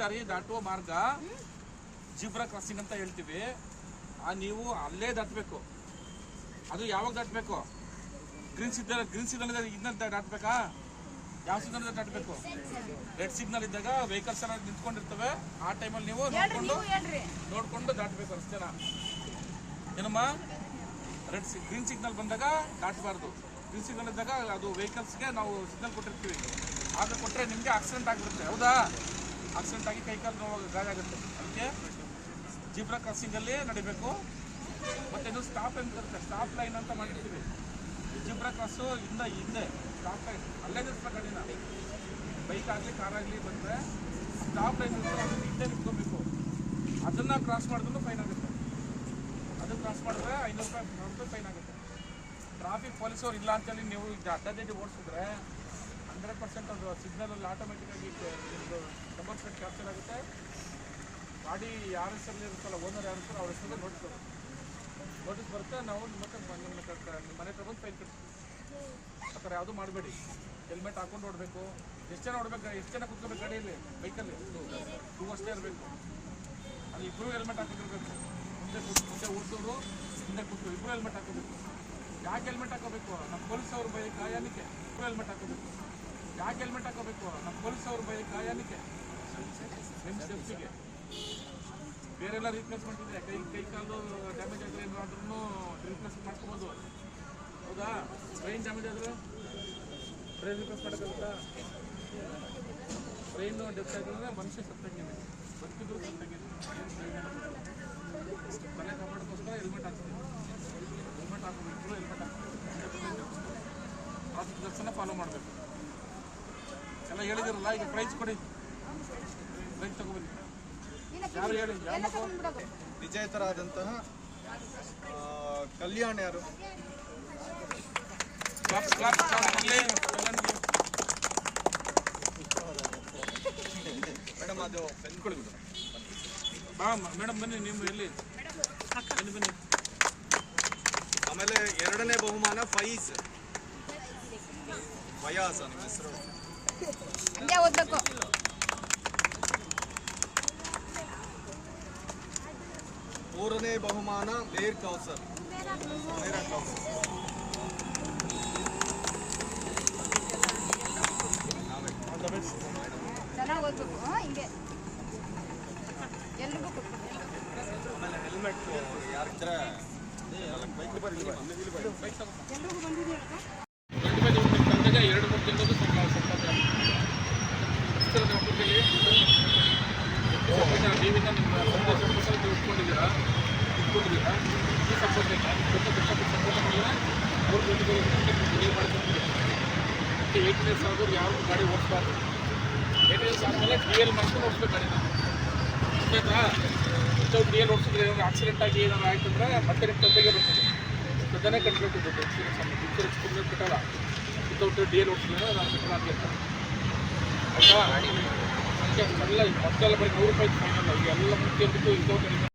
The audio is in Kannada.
ಸಂಚಾರಿ ದಾಟುವ ಮಾರ್ಗ ಜಿಬ್ರಾ ಕ್ರಾಸಿಂಗ್ ಅಂತ ಹೇಳ್ತೀವಿ. ಆ ನೀವು ಅಲ್ಲೇ ದಾಟಬೇಕು. ಅದು ಯಾವಾಗ ದಾಟಬೇಕು? ಗ್ರೀನ್ ಸಿಗ್ನಲ್ ಗ್ರೀನ್ ಸಿಗ್ನಲ್ ಇದನ್ನ ದಾಟಬೇಕಾ? ಯಾವ ಸಿಗ್ನಲ್ ದಾಟಬೇಕು? ರೆಡ್ ಸಿಗ್ನಲ್ ಇದ್ದಾಗ ವೆಹಿಕಲ್ಸ್ ಎಲ್ಲ ನಿಂತ್ಕೊಂಡಿರ್ತವೆ. ಆ ಟೈಮಲ್ಲಿ ನೀವು ನೋಡ್ಕೊಂಡು ನೋಡ್ಕೊಂಡು ದಾಟಬೇಕು ರಸ್ತೆನ ಏನಮ್ಮ? ರೆಡ್ ಸಿ ಗ್ರೀನ್ ಸಿಗ್ನಲ್ ಬಂದಾಗ ದಾಟಬಾರ್ದು. ಗ್ರೀನ್ ಸಿಗ್ನಲ್ ಇದ್ದಾಗ ಅದು ವೆಹಿಕಲ್ಸ್ಗೆ ನಾವು ಸಿಗ್ನಲ್ ಕೊಟ್ಟಿರ್ತೀವಿ. ಆಗ ಕೊಟ್ಟರೆ ನಿಮಗೆ ಆಕ್ಸಿಡೆಂಟ್ ಆಗಿಬಿಡುತ್ತೆ. ಹೌದಾ? ಆಕ್ಸಿಡೆಂಟ್ ಆಗಿ ಕೈ ಕಾಲು ನೋವು ಗಾಯ ಆಗುತ್ತೆ ಅದಕ್ಕೆ ಜಿಬ್ರಾ ಕ್ರಾಸಿಂಗಲ್ಲಿ ನಡಿಬೇಕು. ಮತ್ತೆ ಇದು ಸ್ಟಾಪ್ ಅಂತ ಬರುತ್ತೆ. ಸ್ಟಾಪ್ ಲೈನ್ ಅಂತ ಮಾಡಿರ್ತೀವಿ. ಜಿಬ್ರಾ ಕ್ರಾಸು ಇಂದ ಹಿಂದೆ. ಸ್ಟಾಪ್ ಲೈನ್ ಅಲ್ಲೇ ನಿಲ್ಸ್ಬೇಕು ಗಾಡಿನ. ಬೈಕ್ ಆಗಲಿ ಕಾರ್ ಆಗಲಿ ಬಂದರೆ ಸ್ಟಾಪ್ ಲೈನ್ ಅದನ್ನು ಹಿಂದೆ ನಿಂತ್ಕೋಬೇಕು. ಅದನ್ನ ಕ್ರಾಸ್ ಮಾಡಿದ್ರು ಫೈನ್ ಆಗುತ್ತೆ. ಅದು ಕ್ರಾಸ್ ಮಾಡಿದ್ರೆ ಐನೂರು ರೂಪಾಯಿ ರೂಪಾಯಿ ಫೈನ್ ಆಗುತ್ತೆ. ಟ್ರಾಫಿಕ್ ಪೊಲೀಸವ್ರು ಇಲ್ಲ ಅಂತೇಳಿ ನೀವು ಈಗ ಅಡ್ಡದಿಡ್ಡಿ ಓಡಿಸಿದ್ರೆ ಹಂಡ್ರೆಡ್ ಪರ್ಸೆಂಟ್ ಅದು ಸಿಗ್ನಲಲ್ಲಿ ಆಟೋಮೆಟಿಕ್ಕಾಗಿ ನಂಬರ್ ಪ್ಲೇಟ್ ಕ್ಯಾಪ್ಚರ್ ಆಗುತ್ತೆ. ಗಾಡಿ ಯಾರ ಹೆಸರಲ್ಲಿ ಇರುತ್ತಲ್ಲ ಓನರ್ ಯಾರು ಇರ್ತಾರೋ ಅವ್ರ ಹೆಸರಲ್ಲಿ ನೋಟಿಸ್ ಬರುತ್ತೆ. ನೋಟಿಸ್ ಬರುತ್ತೆ, ನಾವು ನಿಮ್ಮ ಹತ್ರ ಬ- ನಿಮ್ಮ ಹತ್ರ ನಿಮ್ಮ ಮನೆ ಹತ್ರ ಬಂದು ಫೈನ್ ಕಟ್ತೀವಿ. ಆ ಥರ ಯಾವುದು ಮಾಡಬೇಡಿ. ಹೆಲ್ಮೆಟ್ ಹಾಕೊಂಡು ಓಡಬೇಕು. ಎಷ್ಟು ಜನ ಓಡಬೇಕು, ಎಷ್ಟು ಜನ ಕುತ್ಕೋಬೇಕು ಗಾಡಿಯಲ್ಲಿ ಬೈಕಲ್ಲಿ ಟೂ ಅಷ್ಟೇ ಇರಬೇಕು. ಅಲ್ಲಿ ಇಬ್ಬರು ಹೆಲ್ಮೆಟ್ ಹಾಕೊಂಡಿರಬೇಕು ಮುಂದೆ ಕೂತ್ ಮುಂದೆ ಓಡಿಸೋರು, ಹಿಂದೆ ಕೂತು ಇಬ್ಬರು ಹೆಲ್ಮೆಟ್ ಹಾಕೋಬೇಕು. ಯಾಕೆ ಹೆಲ್ಮೆಟ್ ಹಾಕೋಬೇಕು? ನಮ್ಮ ಪೊಲೀಸ್ ಅವ್ರ ಬೈಕ್ ಯಾಕೆ ಇಬ್ಬರು ಹೆಲ್ಮೆಟ್ ಹಾಕೋಬೇಕು. ಯಾಕೆ ಹೆಲ್ಮೆಟ್ ಹಾಕೋಬೇಕು? ನಮ್ಮ ಪೊಲೀಸ್ ಅವ್ರ ಬೈ ಕಾಯಲಿಕ್ಕೆ ಸೇಫ್ಟಿಗೆ ಬೇರೆಲ್ಲ ರೀಪ್ಲೇಸ್ಮೆಂಟ್ ಇದೆ. ಕೈ ಕೈ ಕಾಲು ಡ್ಯಾಮೇಜ್ ಆದರೆ ಏನಾದ್ರೂ ರೀಪ್ಲೇಸ್ ಮಾಡ್ಕೋಬೋದು. ಹೌದಾ? ಬ್ರೈನ್ ಡ್ಯಾಮೇಜ್ ಆದರೆ? ಬ್ರೈನ್ ರಿಪ್ಲೇಸ್ ಮಾಡೋಕ್ಕಾಗುತ್ತಾ? ಬ್ರೈನು ಡೆತ್ ಆಗಿದ್ರೆ ಮನುಷ್ಯ ಸತ್ತಂಗಿದೆ. ಬದುಕಿದ್ರು ಸತ್ತಂಗಿದೆ. ಮನೆ ಕಾಪಾಡೋಕ್ಕೋಸ್ಕರ ಹೆಲ್ಮೆಟ್ ಹಾಕ್ತೀವಿ ಹೆಲ್ಮೆಟ್ ಹಾಕಬೇಕು ಇಬ್ಬರು ಹೆಲ್ಮೆಟ್ ಹಾಕಬೇಕು ಟ್ರಾಫಿಕ್ ದರ್ಶನ ಫಾಲೋ ಮಾಡಬೇಕು ಎಲ್ಲ ಹೇಳಿದಿರಲ್ಲ ಈಗ ಪ್ರೈಸ್ ಕೊಡಿ. ಪ್ರೈಸ್ ತಗೊಬನ್ನಿ. ಯಾರು ಹೇಳಿ? ವಿಜೇತರಾದಂತಹ ಕಲ್ಯಾಣ ಕಲ್ಯಾಣ್ ಯಾರು. ಮೇಡಮ್ ಅದು ಕೊಡಿ ಬಾ ಮೇಡಮ್ ಬನ್ನಿ ನೀವು ಇಲ್ಲಿ ಬನ್ನಿ ಬನ್ನಿ. ಆಮೇಲೆ ಎರಡನೇ ಬಹುಮಾನ ಫೈಸ್ ಫಯಾಸ ನಿಮ್ಮ ಹೆಸರು? ಹಿಂಗೆ ಓದ್ಬೇಕು ಮೂರನೇ ಬಹುಮಾನ ಬೇರ್ ಕೌಸರ್. ಚೆನ್ನಾಗಿ ಓದ್ಬೇಕು ಹಿಂಗೆ. ಎಲ್ರಿಗೂ ಹೆಲ್ಮೆಟ್ ಎಲ್ರಿಗೂ ಬಂದಿದೆಯಾ ಎರಡು ಮೂರು ತಿಂಗಳು ಮತ್ತು ಏಯ್ಟ್ ಇಯರ್ಸ್ ಆದವ್ರು ಯಾರು ಗಾಡಿ ಓಡಿಸ್ಬಾರ್ದು ಇಯರ್ಸ್ ಆದಮೇಲೆ ಡಿ ಮಾಡ್ಕೊಂಡು ಓಡಿಸ್ಬೇಕು ಗಾಡಿನ ಆಯ್ತಾ ವಿತೌಟ್ ಡಿ ಎಲ್ ಓಡಿಸಿದ್ರೆ ಏನಾದ್ರು ಆಕ್ಸಿಡೆಂಟ್ ಆಗಿ ಏನಾದ್ರು ಆಯ್ತು ಅಂದರೆ ಮತ್ತೆ ನಿಮ್ಮ ತಂದೆಗೆ ಬರ್ತದೆ ಸದನೆ ಕಟ್ಟಬೇಕು ದುಡ್ಡು ಕಂಪ್ನಿ ಕಟ್ಟಲ್ಲ ವಿತೌಟ್ ಡಿ ಎಲ್ ಓಡಿಸಿದ್ರೆ ನಾನು ಕಟ್ಟಲ್ಲ ಅಂತ ಹೇಳ್ತಾರೆ ಆಯ್ತಾ ನೂರು ರೂಪಾಯಿ ಫೈನ್ ಅಲ್ಲ ಈಗ ಎಲ್ಲ ಪ್ರತಿಯೊಂದಕ್ಕೂ ವಿತೌಟ್